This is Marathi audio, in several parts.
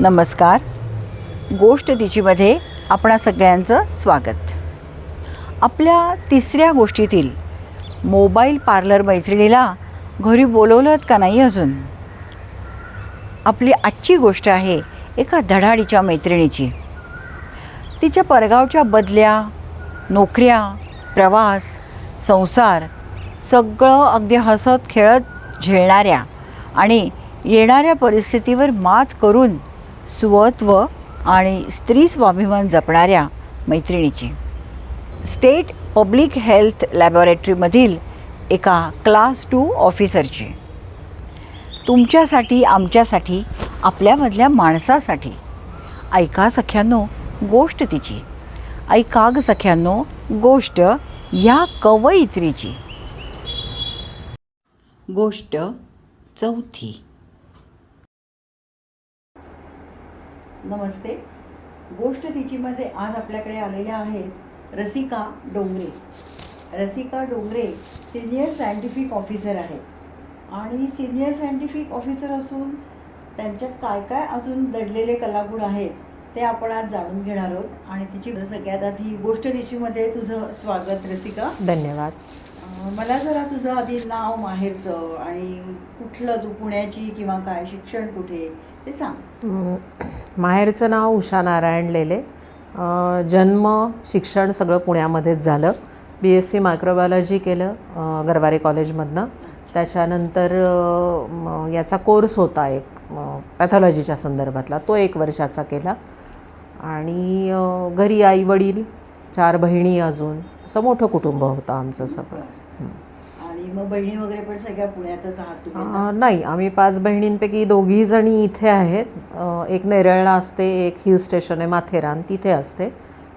नमस्कार. गोष्ट तिचीमध्ये आपणा सगळ्यांचं स्वागत. आपल्या तिसऱ्या गोष्टीतील मोबाईल पार्लर मैत्रिणीला घरी बोलवलं का नाही अजून? आपली आजची गोष्ट आहे एका धडाडीच्या मैत्रिणीची. तिच्या परगावच्या बदल्या नोकऱ्या प्रवास संसार सगळं अगदी हसत खेळत झेलणाऱ्या आणि येणाऱ्या परिस्थितीवर मात करून स्वत्व आणि स्त्री स्वाभिमान जपणाऱ्या मैत्रिणीची. स्टेट पब्लिक हेल्थ लॅबॉरेटरीमधील एका क्लास टू ऑफिसरची तुमच्यासाठी आमच्यासाठी आपल्यामधल्या माणसासाठी. ऐका सख्यांनो गोष्ट तिची. ऐका ग सख्यांनो गोष्ट ह्या कवयित्रीची. गोष्ट चौथी. नमस्ते. गोष्ट तिचीमध्ये आज आपल्याकडे आलेल्या आहेत Rasika Dongre. Rasika Dongre senior scientific officer आहेत. आणि सिनियर सायंटिफिक ऑफिसर असून त्यांच्यात काय काय अजून दडलेले कलागुण आहेत ते आपण आज जाणून घेणार आहोत. आणि तिची सगळ्यात आधी गोष्ट तिचीमध्ये तुझं स्वागत रसिका. धन्यवाद. मला जरा तुझं आधी नाव माहेरचं आणि कुठलं तू पुण्याची किंवा काय शिक्षण कुठे ते सांग. माहेरचं नाव उषा नारायण लेले. जन्म शिक्षण सगळं पुण्यामध्येच झालं. बी एस सी मायक्रोबायोलॉजी केलं गरवारे कॉलेजमधनं त्याच्यानंतर याचा कोर्स होता एक पॅथॉलॉजीच्या संदर्भातला. तो एक वर्षाचा केला. आणि घरी आई वडील चार बहिणी अजून असं मोठं कुटुंब होतं आमचं सगळं. होती मग बहिणी वगैरे पण सगळ्या पुण्यातच आहात तुम्ही? नाही आम्ही पाच बहिणींपैकी दोघी जणी इथे आहेत. एक नेरळला असते एक हिल स्टेशन आहे माथेरान तिथे असते.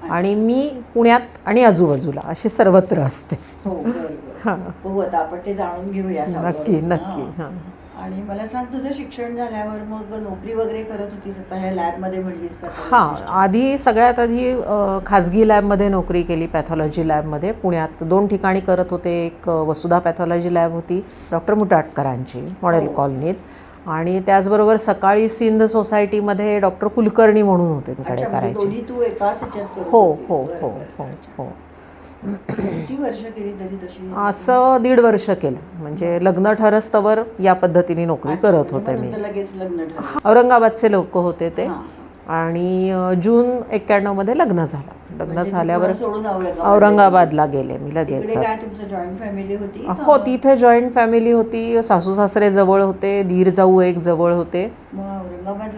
आणि मी पुण्यात आणि आजूबाजूला अशी सर्वत्र असते हो. हां आता आपण ते जाणून घेऊया. नक्की नक्की हां. हां आणि मला सांग तुझं शिक्षण झाल्यावर मग नोकरी वगैरे करत होतीस आता ह्या लॅबमध्ये म्हणलीस हां आधी सगळ्यात आधी खाजगी लॅबमध्ये नोकरी केली पॅथॉलॉजी लॅबमध्ये पुण्यात दोन ठिकाणी करत होते एक वसुधा पॅथॉलॉजी लॅब होती डॉक्टर मुटाटकरांची मॉडेल हो. कॉलनीत आणि त्याचबरोबर सकाळी सिंध सोसायटीमध्ये डॉक्टर कुलकर्णी म्हणून होते तिकडे म्हणजे करायचे हो. हो हो. हो हो. केली तरी तशी? असं दीड वर्ष केलं. म्हणजे लग्न ठरस्तवर या पद्धतीने नोकरी करत म्हणजे होते मी. औरंगाबादचे लोक होते ते. हां. आणि जून एक्क्याण्णवमध्ये लग्न झालं. लग्न म्हणजे झाल्यावर औरंगाबादला गेले मी लगेच. हो तिथे जॉईंट फॅमिली होती. सासू सासरे जवळ होते. दीर जाऊ एक जवळ होते.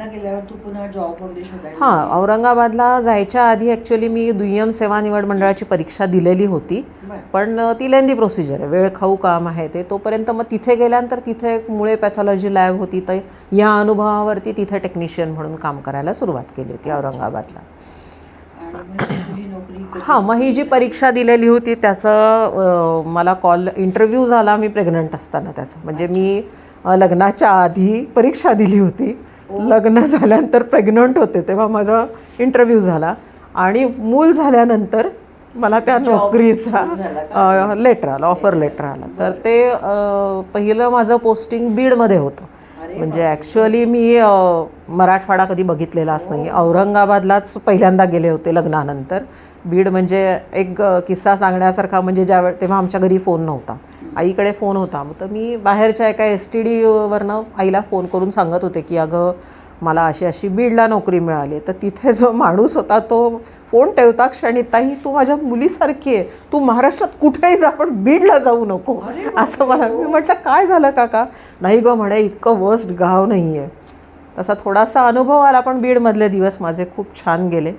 गेल्यावर तू पुन्हा जॉब वगैरे शोधायला हां औरंगाबादला जायच्या आधी ॲक्च्युली मी दुय्यम सेवा निवड मंडळाची परीक्षा दिलेली होती. पण ती लेंदी प्रोसिजर आहे. वेळ खाऊ काम आहे ते. तोपर्यंत मग तिथे गेल्यानंतर तिथे एक मुळे पॅथॉलॉजी लॅब होती. तर या अनुभवावरती तिथे टेक्निशियन म्हणून काम करायला सुरुवात केली होती औरंगाबादला. हां मग ही जी परीक्षा दिलेली होती त्याचं मला कॉल इंटरव्ह्यू झाला. मी प्रेग्नंट असताना त्याचा. म्हणजे मी लग्नाच्या आधी परीक्षा दिली होती. लग्न झाल्यानंतर प्रेग्नंट होते तेव्हा माझा इंटरव्ह्यू झाला. आणि मूल झाल्यानंतर मला त्या नोकरीचा लेटर आलं ऑफर लेटर आलं. तर ते पहिलं माझं पोस्टिंग बीडमध्ये होतं. म्हणजे ॲक्च्युअली मी मराठवाडा कधी बघितलेलाच नाही औरंगाबादलाच पहिल्यांदा गेले होते लग्नानंतर. बीड म्हणजे एक किस्सा सांगण्यासारखा म्हणजे ज्या वेळ तेव्हा आमच्या घरी फोन नव्हता. आईकडे फोन होता. मग तर मी बाहेरच्या एका एस टी डीवरनं आईला फोन करून सांगत होते की अगं मला अशी अशी बीडला नोकरी मिळाली. तर तिथे जो माणूस होता तो फोन ठेवता क्षणी ताई तू माझ्या मुलीसारखी आहे. तू महाराष्ट्रात कुठेही जा पण बीडला जाऊ नको. असं मला मी म्हटलं काय झालं काका? नाही गं म्हणे इतकं वर्स्ट गाव नाही आहे तसा थोडासा अनुभव आला पण बीडमधले दिवस माझे खूप छान गेले.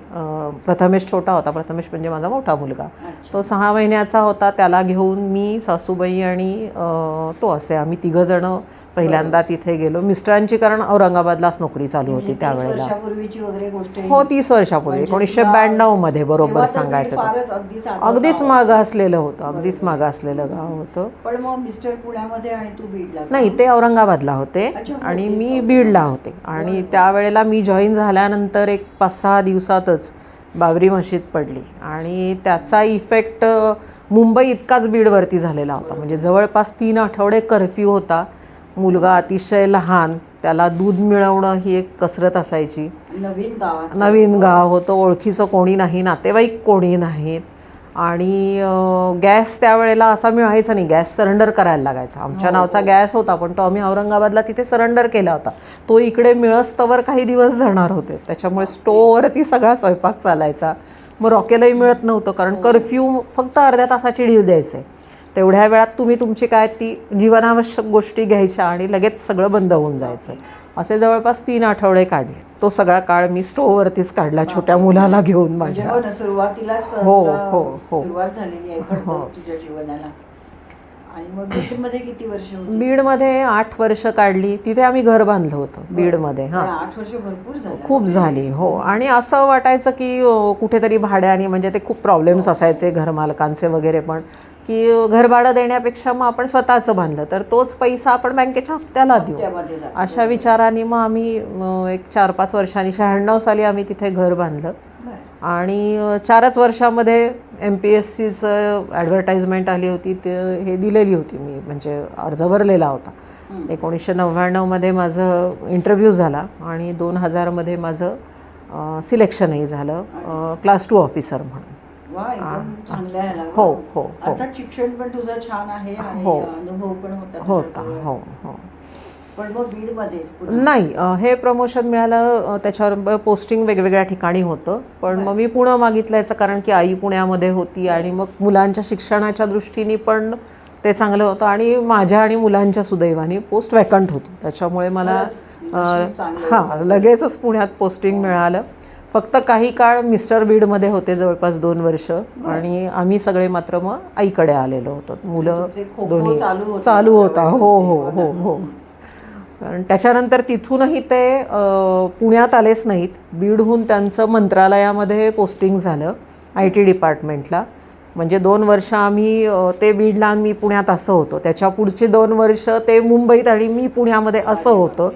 प्रथमेश छोटा होता. प्रथमेश म्हणजे माझा मोठा मुलगा. तो सहा महिन्याचा होता. त्याला घेऊन मी सासूबाई आणि तो असे आम्ही तिघंजणं पहिल्यांदा तिथे गेलो. मिस्टरांची कारण औरंगाबादलाच नोकरी चालू होती तीस त्यावेळेला. वगैरे गोष्ट. हो तीस वर्षापूर्वी. म्हणजे एकोणीसशे ब्याण्णवमध्ये बरोबर तर सांगायचं तर. अगदीच गाव. मागासलेलं होतं. अगदीच मागासलेलं गाव होतं. पण मग मिस्टर पुण्यामध्ये आणि तू बीडला? नाही ते औरंगाबादला होते आणि मी बीडला होते. आणि त्यावेळेला मी जॉईन झाल्यानंतर एक पाच सहा दिवसातच बाबरी मशीद पडली. आणि त्याचा इफेक्ट मुंबई इतकाच बीडवरती झालेला होता. म्हणजे जवळपास तीन आठवडे कर्फ्यू होता. मुलगा अतिशय लहान त्याला दूध मिळवणं ही एक कसरत असायची. नवीन गावात नवीन गाव होतं ओळखीचं कोणी नाही नातेवाईक कोणी नाहीत. आणि गॅस त्यावेळेला असा मिळायचा नाही गॅस सरेंडर करायला लागायचा. आमच्या नावचा गॅस होता पण तो आम्ही औरंगाबादला तिथे सरेंडर केला होता. तो इकडे मिळस्तवर काही दिवस जाणार होते. त्याच्यामुळे स्टोवरती सगळा स्वयंपाक चालायचा. मग रॉकेलही मिळत नव्हतं कारण कर्फ्यू फक्त अर्ध्या तासाची डील द्यायचे. तेवढ्या वेळात तुम्ही तुमची काय ती जीवनावश्यक गोष्टी घ्यायच्या आणि लगेच सगळं बंद होऊन जायचं. असे जवळपास तीन आठवडे काढले. तो सगळा काळ मी स्टोवरतीच काढला छोट्या मुलाला घेऊन म्हणजे माझ्या. हो हो, तुला हो, हो. सुरुवात झालेली आहे खडतर तुझ्या जीवनाला आणि मग मध्ये किती वर्ष होती? बीडमध्ये आठ वर्ष काढली. तिथे आम्ही घर बांधलं होतं बीडमध्ये हां. आठ वर्ष भरपूर झालं. खूप झाली हो. आणि असं वाटायचं की अ, कुठेतरी भाड्याने म्हणजे ते खूप प्रॉब्लेम्स असायचे घरमालकांचे वगैरे पण की अ, घर भाडं देण्यापेक्षा मग आपण स्वतःचं बांधलं. तर तोच पैसा आपण बँकेच्या हप्त्याला देऊ. त्यामध्ये. अशा विचाराने मग आम्ही अ, एक चार पाच वर्षांनी शहाण्णव साली आम्ही तिथे घर बांधलं. आणि चारच वर्षामध्ये एम पी एस सीचं ॲडव्हर्टाईजमेंट आली होती ते हे दिलेली होती मी म्हणजे अर्ज भरलेला होता. एकोणीसशे नव्याण्णवमध्ये माझं इंटरव्ह्यू झाला आणि दोन हजारमध्ये माझं सिलेक्शनही झालं क्लास टू ऑफिसर म्हणून. हो, हो, हो. शिक्षण पण तुझं छान आहे हो. अनुभव पण होता. हो हो पण मग. नाही हे प्रमोशन मिळालं त्याच्यावर पोस्टिंग वेगवेगळ्या ठिकाणी होतं. पण मग मी पुणं मागितल्याचं कारण की आई पुण्यामध्ये होती आणि मग मुलांच्या शिक्षणाच्या दृष्टीने पण ते चांगलं होतं आणि माझ्या आणि मुलांच्या सुदैवाने पोस्ट वॅकंट होती. त्याच्यामुळे मला हां लगेचच पुण्यात पोस्टिंग मिळालं. फक्त काही काळ मिस्टर बीडमध्ये होते जवळपास दोन वर्ष आणि आम्ही सगळे मात्र मग आईकडे आलेलो होतो. मुलं खो दोन्ही चालू होतं. हो हो हो हो ना. हो. कारण त्याच्यानंतर तिथूनही ते पुण्यात आलेच नाहीत. बीडहून त्यांचं मंत्रालयामध्ये पोस्टिंग झालं आय टी डिपार्टमेंटला म्हणजे दोन वर्ष आम्ही ते बीडला मी पुण्यात असं होतो. त्याच्या पुढची दोन वर्ष ते मुंबईत आणि मी पुण्यामध्ये असं होतं.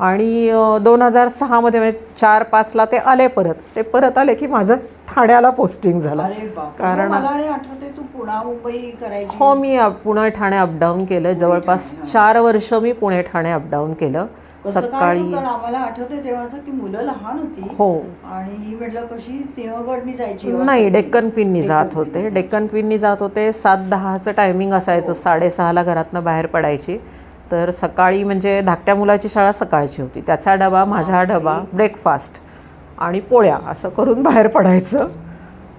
आणि दोन हजार सहामध्ये म्हणजे चार पाचला ते आले परत. ते परत आले की माझं ठाण्याला पोस्टिंग झालं. कारण- हो मी पुणे ठाणे अपडाऊन केलं. जवळपास चार वर्ष मी पुणे ठाणे अपडाऊन केलं? सकाळी कारण आम्हाला आठवते तेव्हाच की मुलं लहान होती. हो. आणि म्हटलं कशी सिंहगडनी जायची? नाही डेक्कन क्वीननी जात होते. डेक्कन क्वीननी जात होते. सात दहाचं टायमिंग असायचं. साडेसहाला घरातनं बाहेर पडायची. तर सकाळी म्हणजे धाकट्या मुलाची शाळा सकाळची होती त्याचा डबा माझा डबा ब्रेकफास्ट आणि पोळ्या असं करून बाहेर पडायचं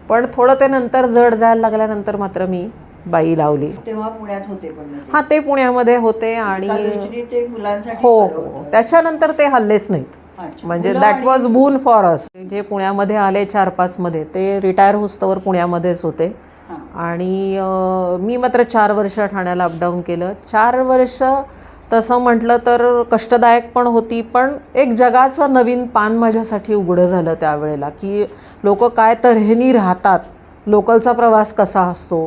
पण थोडं ते नंतर जड जायला लागल्यानंतर मात्र मी बाई लावली तेव्हा पुण्यात होते पण. हां ते पुण्यामध्ये होते आणि हो हो होतं. त्याच्यानंतर ते हल्लेच नाहीत. म्हणजे that was boon for us जे पुण्यामध्ये आले चार पाचमध्ये ते रिटायर होस्तवर पुण्यामध्येच होते हां. आणि मी मात्र चार वर्ष ठाण्याला अपडाऊन केलं. चार वर्ष तसं म्हटलं तर कष्टदायक पण होती पण एक जगाचं नवीन पान माझ्यासाठी उघडं झालं त्यावेळेला की लोक काय तऱ्हेनी राहतात लोकलचा प्रवास कसा असतो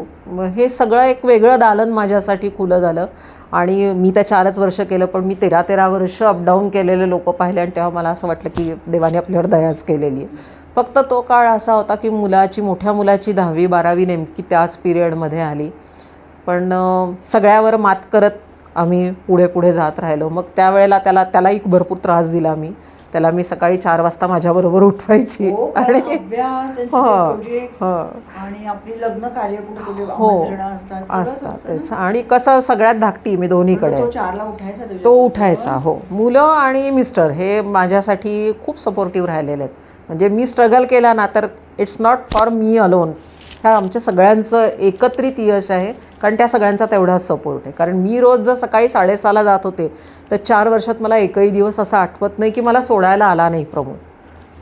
हे सगळं एक वेगळं दालन माझ्यासाठी खुलं झालं. आणि मी त्या चारच वर्ष केलं पण मी तेरा तेरा वर्ष अपडाऊन केलेले लोक पाहिले आणि तेव्हा मला असं वाटलं की देवाने आपल्यावर दयाच केलेली आहे. फक्त तो काळ असा होता की मुलाची मोठ्या मुलाची दहावी बारावी नेमकी त्याच पिरियडमध्ये आली. पण सगळ्यावर मात करत आम्ही पुढे पुढे जात राहिलो. मग त्यावेळेला त्याला त्यालाही भरपूर त्रास दिला मी. त्याला मी सकाळी चार वाजता माझ्याबरोबर उठवायची. हो, आणि हो, हो. हो असतात. तेच. आणि कसं सगळ्यात धाकटी मी दोन्हीकडे. तुझ्या तो उठायचा हो. मुलं आणि मिस्टर हे माझ्यासाठी खूप सपोर्टिव्ह राहिलेले आहेत. म्हणजे मी स्ट्रगल केला ना तर it's not for me alone ह्या आमच्या सगळ्यांचं एकत्रित यश आहे कारण त्या सगळ्यांचा तेवढाच सपोर्ट आहे. कारण मी रोज जर सकाळी साडेसहाला जात होते तर चार वर्षात मला एकही दिवस असं आठवत नाही की मला सोडायला आला नाही प्रमोद.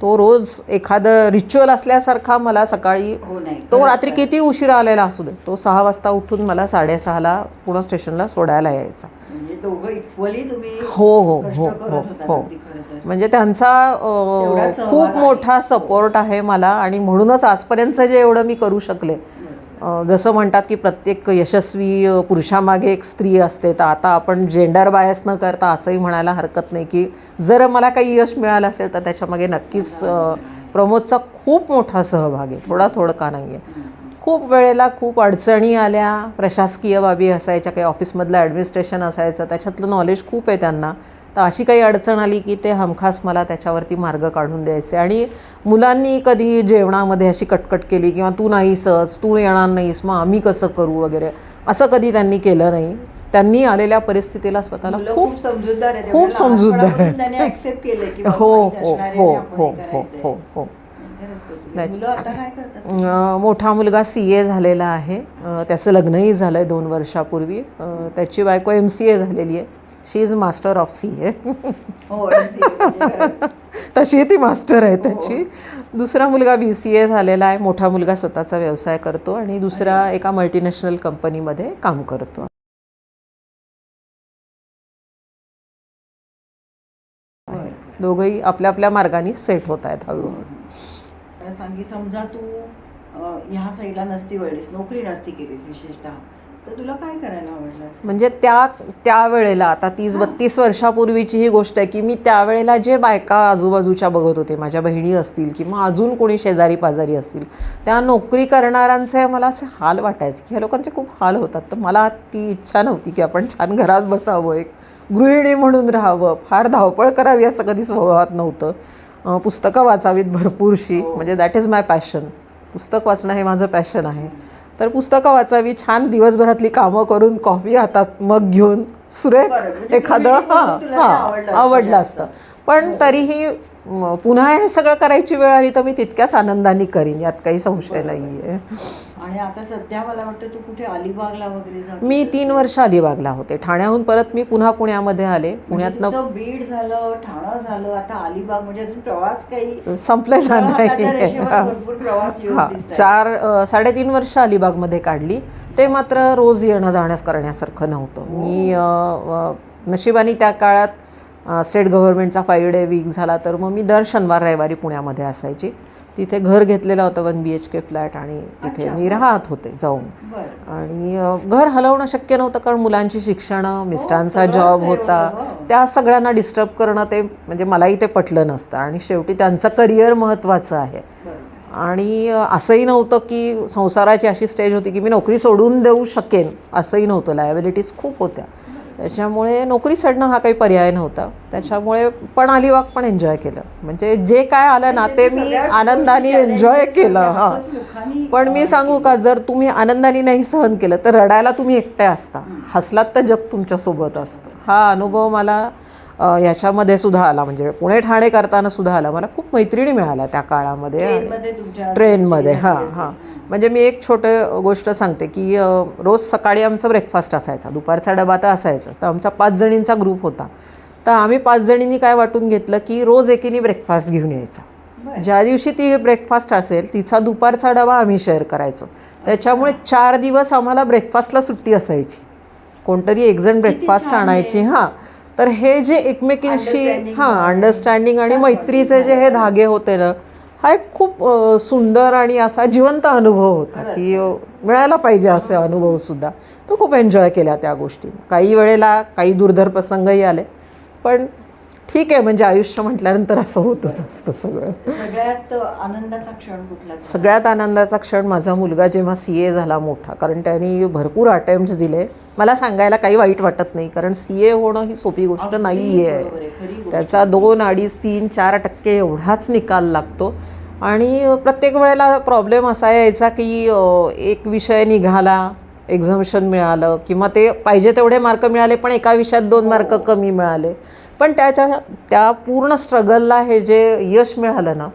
तो रोज एखादं रिच्युअल असल्यासारखा मला सकाळी हो नाही तो रात्री. किती उशिरा आलेला असू दे तो सहा वाजता उठून मला साडेसहाला पुणे स्टेशनला सोडायला यायचा म्हणजे दोघं इक्वली तुम्ही हो, हो, कष्ट हो, करत हो, हो. अगदी खरं तर. म्हणजे त्यांचा अ, तेवढाच सहभाग खूप आहे. मोठा सपोर्ट आहे मला आणि म्हणूनच आजपर्यंत जे एवढं मी करू शकले जसं म्हणतात की प्रत्येक यशस्वी पुरुषामागे एक स्त्री असते तर आता आपण जेंडर बायस न करता असंही म्हणायला हरकत नाही की जर मला काही यश मिळालं असेल तर त्याच्यामागे नक्कीच प्रमोदचा खूप मोठा सहभाग आहे. थोडा थोडका नाही आहे खूप वेळेला खूप अडचणी आल्या. प्रशासकीय बाबी असायच्या काही ऑफिसमधलं ॲडमिनिस्ट्रेशन असायचं त्याच्यातलं नॉलेज खूप आहे त्यांना. तर अशी काही अडचण आली की ते हमखास मला त्याच्यावरती मार्ग काढून द्यायचे. आणि मुलांनी कधी जेवणामध्ये अशी कटकट केली किंवा तू नाहीसच तू येणार नाहीस मग आम्ही कसं करू वगैरे? असं कधी त्यांनी केलं नाही. त्यांनी आलेल्या परिस्थितीला स्वतःला खूप खूप समजूतदार आहे खूप समजूतदार आहे. हो हो हो हो हे हो. हो हो. करतात? अं, मोठा मुलगा सी ए झालेला आहे. त्याचं लग्नही झालं आहे दोन वर्षापूर्वी. त्याची बायको एम सी ए झालेली आहे. She is master of C हो म्हणजे खरंच. तशी ती मास्टर आहे त्याची. दुसरा मुलगा बी सी ए झालेला आहे. मोठा मुलगा स्वतःचा व्यवसाय करतो आणि दुसरा एका मल्टीनॅशनल कंपनीमध्ये काम करतो. दोघंही आपल्या आपल्या मार्गाने सेट होत आहेत हळूहळू. सांगी समजा तू ह्या साईडला नसती वळलीस नोकरी नसती केलीस विशेषतः तर तुला काय करायला आवडलं? म्हणजे त्या त्यावेळेला आता तीस बत्तीस वर्षापूर्वीची ही गोष्ट आहे की मी त्यावेळेला जे बायका आजूबाजूच्या बघत होते माझ्या बहिणी असतील किंवा अजून कोणी शेजारी पाजारी असतील त्या नोकरी करणाऱ्यांचे मला असे हाल वाटायचे की ह्या लोकांचे खूप हाल होतात. तर मला ती इच्छा नव्हती की आपण छान घरात बसावं एक गृहिणी म्हणून राहावं. फार धावपळ करावी असं कधी स्वभावात नव्हतं. पुस्तकं वाचावीत भरपूरशी. म्हणजे दॅट इज माय पॅशन पुस्तक वाचणं हे माझं पॅशन आहे. तर पुस्तकं वाचावी छान दिवसभरातली कामं करून कॉफी हातात मग घेऊन सुरेख म्हणजे एखादं हां हां आवडलं असतं पण तरीही पुन्हा हे सगळं करायची वेळ आली तर मी तितक्याच आनंदाने करीन यात काही संशय नाही आहे आणि आता सध्या मला वाटतं तू कुठे अलिबागला वगैरे मी तीन वर्ष अलिबागला होते. ठाण्याहून परत मी पुन्हा पुण्यामध्ये आले. पुण्यातनं तुझं बीड झालं ठाणं झालं आता अलिबाग म्हणजे अजून प्रवास काही संपलेला नाही हा. चार साडेतीन वर्ष अलिबागमध्ये काढली. ते मात्र रोज येणं जाण्यास करण्यासारखं नव्हतं. मी अ, नशिबाने त्या काळात स्टेट गव्हर्नमेंटचा फाईव्ह डे वीक झाला तर मग मी दर शनिवार रविवारी पुण्यामध्ये असायची. तिथे घर घेतलेलं होतं one B H K flat आणि तिथे. मी राहत होते जाऊन. आणि घर हलवणं शक्य नव्हतं कारण मुलांची शिक्षणं मिस्टरांचा सगळंच जॉब हे होता. हो. त्या सगळ्यांना डिस्टर्ब करणं ते म्हणजे मलाही ते पटलं नसतं. आणि शेवटी त्यांचं करिअर महत्त्वाचं आहे. आणि असंही नव्हतं की संसाराची अशी स्टेज होती की मी नोकरी सोडून देऊ शकेन. असंही नव्हतं. लायबिलिटीज खूप होत्या. त्याच्यामुळे नोकरी सोडणं हा काही पर्याय नव्हता. त्याच्यामुळे पण अलिबाग पण एन्जॉय केलं. म्हणजे जे काय आलं ना ते मी आनंदाने एन्जॉय केलं हां. पण मी सांगू का जर तुम्ही आनंदाने नाही सहन केलं तर रडायला तुम्ही एकट्या असता. हसलात तर जग तुमच्यासोबत असतं. हा अनुभव मला याच्यामध्ये सुद्धा आला. म्हणजे पुणे ठाणे करताना सुद्धा आला. मला खूप मैत्रिणी मिळाल्या त्या काळामध्ये. ट्रेनमध्ये हां. हां. म्हणजे मी एक छोटं गोष्ट सांगते की रोज सकाळी आमचा ब्रेकफास्ट असायचा. दुपारचा डबा तर असायचा. तर आमचा पाच जणींचा ग्रुप होता. तर आम्ही पाच जणींनी काय वाटून घेतलं की रोज एकीने ब्रेकफास्ट घेऊन यायचा. ज्या दिवशी ती ब्रेकफास्ट असेल तिचा दुपारचा डबा आम्ही शेअर करायचो. त्याच्यामुळे चार दिवस आम्हाला ब्रेकफास्टला सुट्टी असायची. कोणतरी एक जण ब्रेकफास्ट. आणायची हां. तर हे जे एकमेकींशी हां. अंडरस्टँडिंग आणि मैत्रीचे जे हे धागे होते ना हा एक खूप सुंदर आणि असा जिवंत अनुभव होता की मिळायला पाहिजे असे अनुभवसुद्धा तो खूप एन्जॉय केल्या त्या गोष्टी. काही वेळेला काही दुर्धर प्रसंगही आले पण ठीक आहे म्हणजे आयुष्य म्हटल्यानंतर असं होतच असतं सगळं. सगळ्यात आनंदाचा क्षण कुठला? सगळ्यात आनंदाचा क्षण माझा मुलगा जेव्हा सी ए झाला मोठा कारण त्यांनी भरपूर अटेम्प्ट्स दिले. मला सांगायला काही वाईट वाटत नाही कारण सी ए होणं ही सोपी गोष्ट नाही आहे. त्याचा दोन अडीच तीन चार टक्के एवढाच निकाल लागतो. आणि प्रत्येक वेळेला प्रॉब्लेम असा यायचा की एक विषय निघाला एक्झामिशन मिळालं किंवा ते पाहिजे तेवढे मार्क मिळाले पण एका विषयात दोन मार्क कमी मिळाले. पण त्याच्या त्या पूर्ण स्ट्रगलला हे जे यश मिळालं ना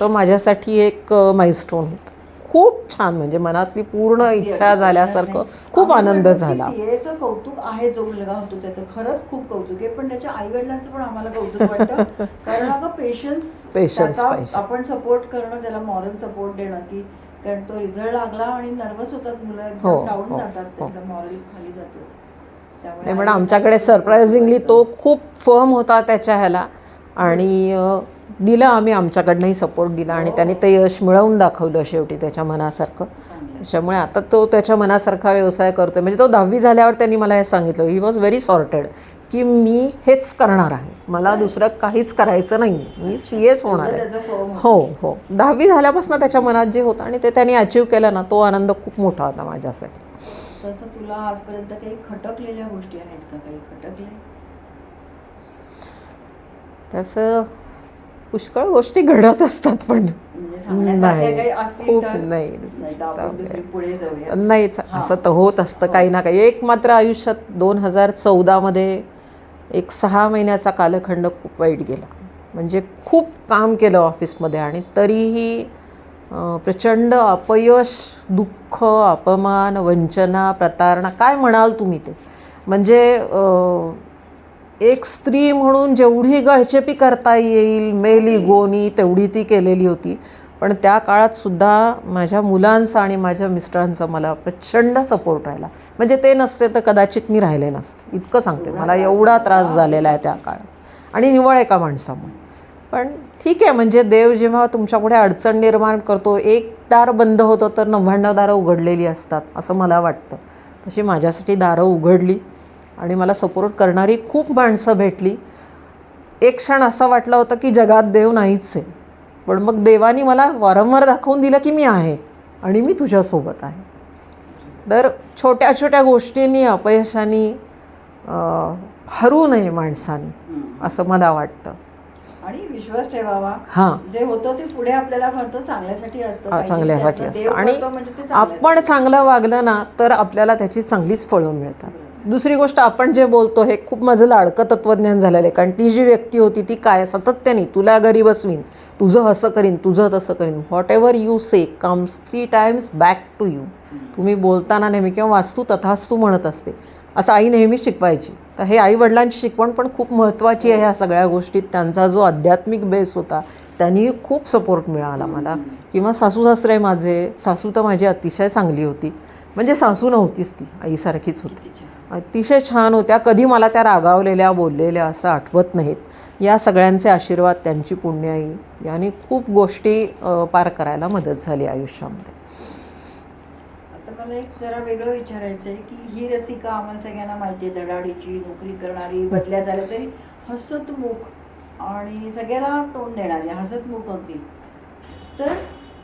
तर माझ्यासाठी एक माइलस्टोन होतं. खूप छान म्हणजे मनातली पूर्ण इच्छा झाल्यासारखं खूप आनंद झाला. सीएचं कौतुक आहे जो मुलगा होतो त्याचं खरंच खूप कौतुक आहे पण त्याच्या आई वडिलांचं पण आम्हाला कौतुक वाटतं. कारण अगं पेशन्स पाहिजे. आपण सपोर्ट करणं त्याला मॉरल सपोर्ट देणं की कारण तो रिझल्ट लागला आणि नर्वस होतात मुलं हो, एकदम डाऊन हो, जातात हो. त्यांचा मॉरल खाली जातो. नाही पण आमच्याकडे सरप्रायझिंगली. तो खूप फर्म होता त्याच्या ह्याला. आणि दिला आम्ही आमच्याकडनंही सपोर्ट दिला आणि त्याने ते यश मिळवून दाखवलं शेवटी त्याच्या मनासारखं. त्याच्यामुळे आता तो त्याच्या मनासारखा व्यवसाय करतोय. म्हणजे तो दहावी झाल्यावर त्यांनी मला हे सांगितलं. ही वॉज व्हेरी सॉर्टेड की मी हेच करणार आहे. मला दुसरं काहीच करायचं नाही मी सी एच होणार आहे. हो हो. दहावी झाल्यापासून त्याच्या मनात जे होतं आणि ते त्यांनी अचीव केलं ना तो आनंद खूप मोठा होता माझ्यासाठी. तसं तुला आजपर्यंत काही खटकलेल्या गोष्टी आहेत का? काही खटकले तसं पुष्कळ गोष्टी घडत असतात पण म्हणजे असतील खूप नाही. नाही असं तर होत असतं काही ना काही. एक मात्र आयुष्यात दोन हजार चौदामध्ये एक सहा महिन्याचा कालखंड खूप वाईट गेला. म्हणजे खूप काम केलं ऑफिसमध्ये आणि तरीही प्रचंड अपयश दुःख अपमान वंचना प्रतारणा काय म्हणाल तुम्ही ते? म्हणजे एक स्त्री म्हणून जेवढी गळचेपी करता येईल मेली गोनी तेवढी ती केलेली होती. पण त्या काळात सुद्धा माझ्या मुलांचा आणि माझ्या मिस्टरांचा मला प्रचंड सपोर्ट राहिला. म्हणजे ते नसते तर कदाचित मी राहिले नसते. इतकं सांगते. मला एवढा त्रास झालेला आहे त्या काळात. आणि निवळ एका माणसामुळे. पण ठीक आहे म्हणजे देव जेव्हा तुमच्यापुढे अडचण निर्माण करतो एक दार बंद होतं तर नव्याण्णव दारं उघडलेली असतात असं मला वाटतं. तशी माझ्यासाठी दारं उघडली आणि मला सपोर्ट करणारी खूप माणसं भेटली. एक क्षण असं वाटलं होतं की जगात देव नाहीच आहे पण मग देवानी मला वारंवार दाखवून दिलं की मी आहे आणि मी तुझ्यासोबत आहे. तर छोट्या छोट्या गोष्टींनी अपयशानी हरू नये माणसाने असं मला वाटतं. आणि विश्वास ठेवावा. हां. जे होतं ते पुढे आपल्याला कळतं चांगल्यासाठी असतं. चांगल्यासाठी असतं. आणि म्हणजे. आपण चांगलं वागलं ना तर आपल्याला त्याची चांगलीच फळं मिळतात. दुसरी गोष्ट आपण जे बोलतो हे खूप माझं लाडकं तत्त्वज्ञान झालेलं आहे. कारण ती जी व्यक्ती होती ती काय सातत्याने तुला घरी बसवीन तुझं असं करीन तुझं तसं करीन. Whatever you say comes three times back to you तुम्ही बोलताना नेहमी किंवा वास्तू तथास्तू म्हणत असते. असं आई नेहमी शिकवायची. तर हे आईवडिलांची शिकवण पण खूप महत्त्वाची आहे ह्या सगळ्या गोष्टीत. त्यांचा जो आध्यात्मिक बेस होता त्यांनी खूप सपोर्ट मिळाला मला. किंवा सासू सासरे माझे सासू तर माझी अतिशय चांगली होती. म्हणजे सासू नव्हतीच ती आईसारखीच होती. अतिशय छान होत्या. कधी मला त्या रागावलेल्या बोललेल्या असं आठवत नाहीत. या सगळ्यांचे आशीर्वाद त्यांची पुण्याई याने खूप गोष्टी पार करायला मदत झाली आयुष्यामध्ये. मला एक जरा वेगळं विचारायचं आहे की ही रसिका आम्हाला सगळ्यांना माहिती आहे धडाडीची नोकरी करणारी बदल्या झाल्या तरी हसतमुख आणि सगळ्याला तोंड देणारी हसतमुख होती तर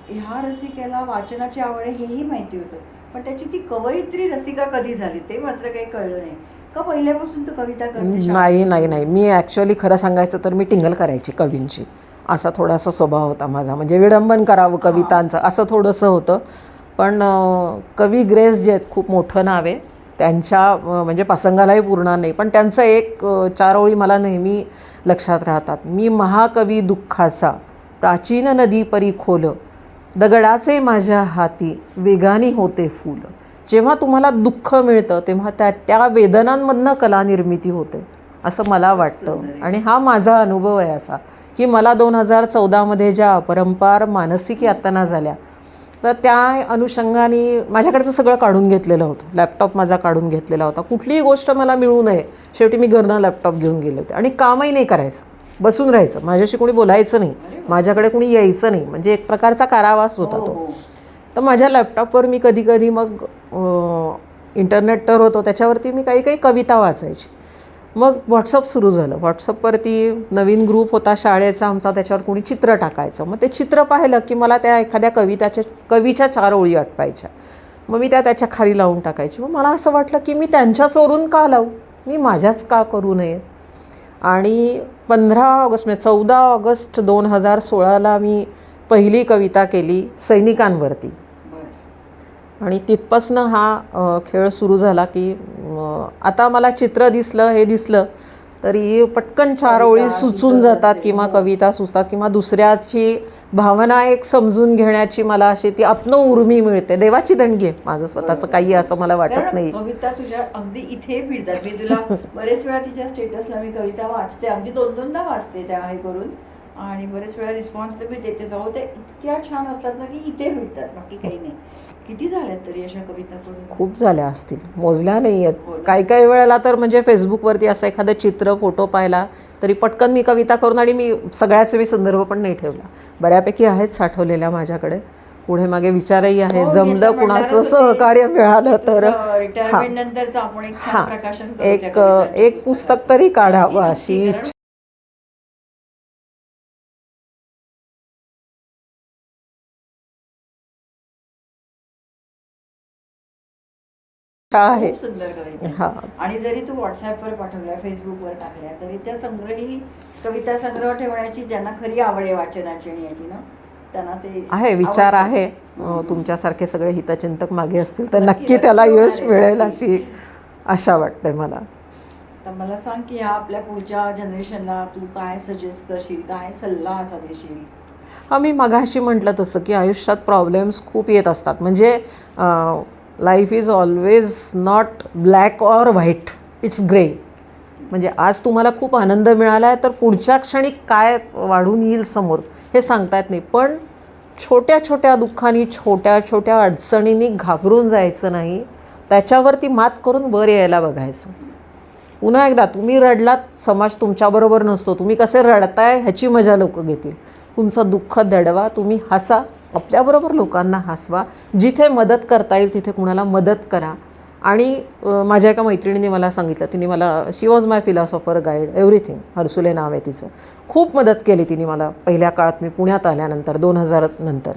ह्या रसिकेला वाचनाची आवड आहे हेही माहिती होतं. पण त्याची ती कवयित्री रसिका कधी झाली ते मात्र काही कळलं नाही. का पहिल्यापासून तू कविता करते? नाही नाही नाही. मी ॲक्च्युअली खरं सांगायचं तर मी टिंगल करायची कवींची. असा थोडासा स्वभाव होता माझा. म्हणजे विडंबन करावं कवितांचं. असं थोडंसं होतं. पण कवी ग्रेस जे आहेत खूप मोठं नाव आहे. त्यांच्या म्हणजे प्रसंगालाही पूर्ण नाही. पण त्यांचं एक चार ओळी मला नेहमी लक्षात राहतात. मी महाकवी दुःखाचा प्राचीन नदी परी खोल दगडाचे माझ्या हाती वेगाने होते फूल. जेव्हा तुम्हाला दुःख मिळतं तेव्हा त्या त्या वेदनांमधनं कला निर्मिती होते. असं मला वाटतं. आणि हा माझा अनुभव आहे असा की मला दोन हजार चौदामध्ये ज्या अपरंपार मानसिक यातना झाल्या तर त्या अनुषंगाने माझ्याकडचं सगळं काढून घेतलेलं होतं. लॅपटॉप माझा काढून घेतलेला होता. कुठलीही गोष्ट मला मिळू नये. शेवटी मी घरनं लॅपटॉप घेऊन गेले होते. आणि कामही नाही करायचं. बसून राहायचं. माझ्याशी कोणी बोलायचं नाही. माझ्याकडे कोणी यायचं नाही. म्हणजे एक प्रकारचा कारावास होता तो. तर माझ्या लॅपटॉपवर मी कधी कधी मग इंटरनेट तर होतो. त्याच्यावरती मी काही काही कविता वाचायची. मग व्हॉट्सअप सुरू झालं. व्हॉट्सअपवरती नवीन ग्रुप होता शाळेचा आमचा त्याच्यावर कोणी चित्र टाकायचं. मग ते चित्र पाहिलं की मला त्या एखाद्या कविताच्या कवीच्या चार ओळी आठवायच्या. मग मी त्या त्याच्याखाली लावून टाकायची. मग मला असं वाटलं की मी त्यांच्याचवरून का लावू? मी माझ्याच का करू नये? आणि पंधरा ऑगस्ट म्हणजे चौदा ऑगस्ट दोन हजार सोळाला मी पहिली कविता केली सैनिकांवरती. आणि तिथपासनं हा खेळ सुरू झाला की आता मला चित्र दिसलं हे दिसलं तरी पटकन चार ओळी सुचून जातात किंवा हो. कविता सुचतात किंवा दुसऱ्याची भावना एक समजून घेण्याची मला अशी ती आत्म उर्मी मिळते. देवाची देणगी माझं स्वतःचं काही असं मला वाटत नाही. कविता तुझ्या अगदी इथे भिडतात मी तुला बरेच वेळा तिच्या स्टेटसला मी कविता वाचते. अगदी दोन दोनदा वाचते त्या हे करून. आणि बरेच वेळा रिस्पॉन्स तर मी देते जाऊ ते इतक्या छान असतात ना की इथे भेटतात बाकी काही नाही. किती झाल्यात तरी अशा कविता करून खूप झाल्या असतील. मोजल्या नाही हो आहेत ना. काही काही वेळेला तर म्हणजे फेसबुकवरती असं एखादं चित्र फोटो पाहिला तरी पटकन मी कविता करून आणि मी सगळ्याचे मी संदर्भ पण नाही ठेवला. बऱ्यापैकी आहेत साठवलेल्या माझ्याकडे. पुढे मागे विचारही आहे हो, जमलं कुणाचं. सहकार्य मिळालं तर. हां. एक एक पुस्तक. तरी काढावं अशी इच्छा कारण आहे. खूप सुंदर कविता. हा. आणि जरी तू व्हॉट्सअपवर पाठवल्या फेसबुकवर टाकल्या तरी त्या संग्रही कविता संग्रह ठेवण्याची ज्यांना खरी आवड आहे वाचनाची आणि याची ना त्यांना ते आहे विचार आवडतं. आहे अं, तुमच्यासारखे सगळे हितचिंतक मागे असतील तर नक्की, नक्की त्याला नक्की यश होणार आहे. मिळेल अशी आशा वाटते मला. तर मला सांग की ह्या आपल्या पुढच्या जनरेशनला तू काय सजेस्ट करशील काय सल्ला असा देशील? हा मी मगाशी म्हटलं तसं की आयुष्यात प्रॉब्लेम्स खूप येत असतात. म्हणजे life is always not black or white it's grey म्हणजे आज तुम्हाला खूप आनंद मिळाला आहे तर पुढच्या क्षणी काय वाढून येईल समोर हे सांगता येत नाही. पण छोट्या छोट्या दुःखांनी छोट्या छोट्या अडचणींनी घाबरून जायचं नाही. त्याच्यावरती मात करून वर यायला बघायचं. पुन्हा एकदा तुम्ही रडलात समाज तुमच्याबरोबर नसतो. तुम्ही कसे रडताय ह्याची मजा लोक घेतील. तुमचं दुःख दडवा तुम्ही हसा. आपल्याबरोबर लोकांना हसवा. जिथे मदत करता येईल तिथे कुणाला मदत करा. आणि माझ्या एका मैत्रिणीने मला सांगितलं. तिने मला she was my philosopher guide everything Harsule नाव आहे तिचं. खूप मदत केली तिने मला. पहिल्या काळात मी पुण्यात आल्यानंतर दोन हजार नंतर.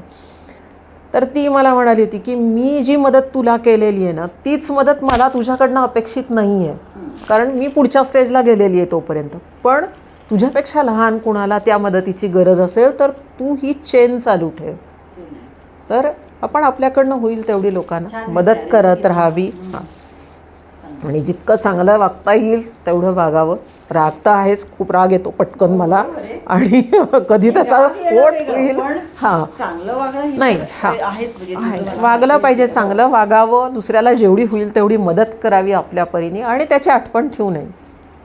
तर ती मला म्हणाली होती की मी जी मदत तुला केलेली आहे ना तीच मदत मला तुझ्याकडनं अपेक्षित नाही आहे कारण मी पुढच्या स्टेजला गेलेली आहे तोपर्यंत. पण तुझ्यापेक्षा लहान कुणाला त्या मदतीची गरज असेल तर तू ही चेन चालू ठेव. तर आपण आपल्याकडनं होईल तेवढी लोकांना मदत. करत राहावी. हां. आणि जितकं चांगलं वागता येईल तेवढं वागावं. राग तर आहेच खूप राग येतो पटकन मला. बरोबर आहे. आणि कधी त्याचा स्फोट होईल. हां. हे नाही, हा. म्हणजे मला वागलं पाहिजे. चांगलं वागावं. दुसऱ्याला जेवढी होईल तेवढी मदत करावी आपल्या परीने. आणि त्याची आठवण ठेवू नये.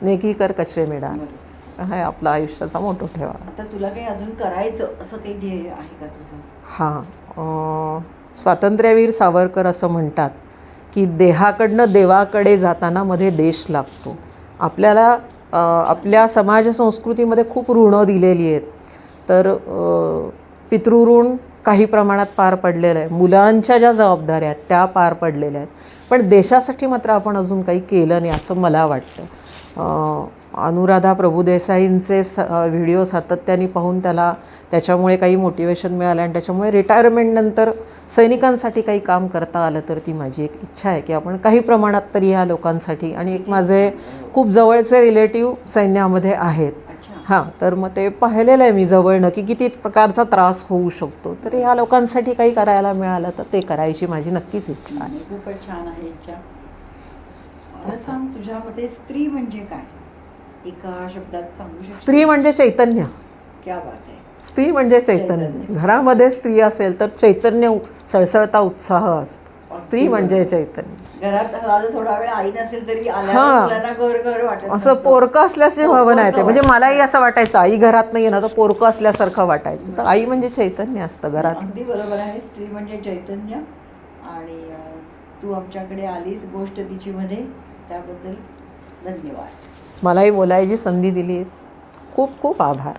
नेकी कर कचरे मिळा. हा आपला आयुष्याचा मोठो ठेवा. आता तुला काही अजून करायचं असं काही ध्येय आहे का तुझं? हां. स्वातंत्र्यवीर सावरकर असं म्हणतात की देहाकडनं देवाकडे जाताना मध्ये देश लागतो. आपल्याला आपल्या समाज संस्कृतीमध्ये खूप ऋणं दिलेली आहेत. तर पितृऋण काही प्रमाणात पार पडलेलं आहे. मुलांच्या ज्या जबाबदाऱ्या आहेत त्या पार पडलेल्या आहेत. पण देशासाठी मात्र आपण अजून काही केलं नाही असं मला वाटतं. अनुराधा प्रभुदेसाईंचे स व्हिडिओ सातत्याने पाहून त्याला त्याच्यामुळे काही मोटिवेशन मिळालं आणि त्याच्यामुळे रिटायरमेंटनंतर सैनिकांसाठी काही काम करता आलं तर ती माझी एक इच्छा आहे की आपण काही प्रमाणात तरी ह्या लोकांसाठी आणि एक माझे खूप जवळचे रिलेटिव्ह सैन्यामध्ये आहेत. हां तर मग ते पाहिलेलं आहे मी जवळनं की किती प्रकारचा त्रास होऊ शकतो. तर ह्या लोकांसाठी काही करायला मिळालं तर ते करायची माझी नक्कीच इच्छा आहे. खूपच छान आहे इच्छा. सांग तुझ्या मते स्त्री म्हणजे काय? एका शब्दात सांगू शकतो? स्त्री म्हणजे चैतन्य. क्या बात आहे. स्त्री म्हणजे चैतन्य. घरामध्ये स्त्री असेल तर चैतन्य सळसळता उत्साह असतो. स्त्री म्हणजे चैतन्य. घरात थोडा वेळ आई नसेल तरी हा. असं. पोरकं असल्याची भावना येते. म्हणजे. मलाही असं वाटायचं आई घरात नाही ना तर पोरकं असल्यासारखं वाटायचं. तर आई म्हणजे चैतन्य असतं घरात. अगदी बरोबर आहे. स्त्री म्हणजे चैतन्य. आणि तू आमच्याकडे आलीच गोष्ट तिची मध्ये. त्याबद्दल धन्यवाद. मलाही बोलायची संधी दिली. खूप खूप आभार.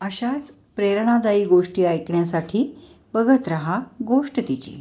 अशाच प्रेरणादायी गोष्टी ऐकण्यासाठी बघत रहा गोष्ट तिची.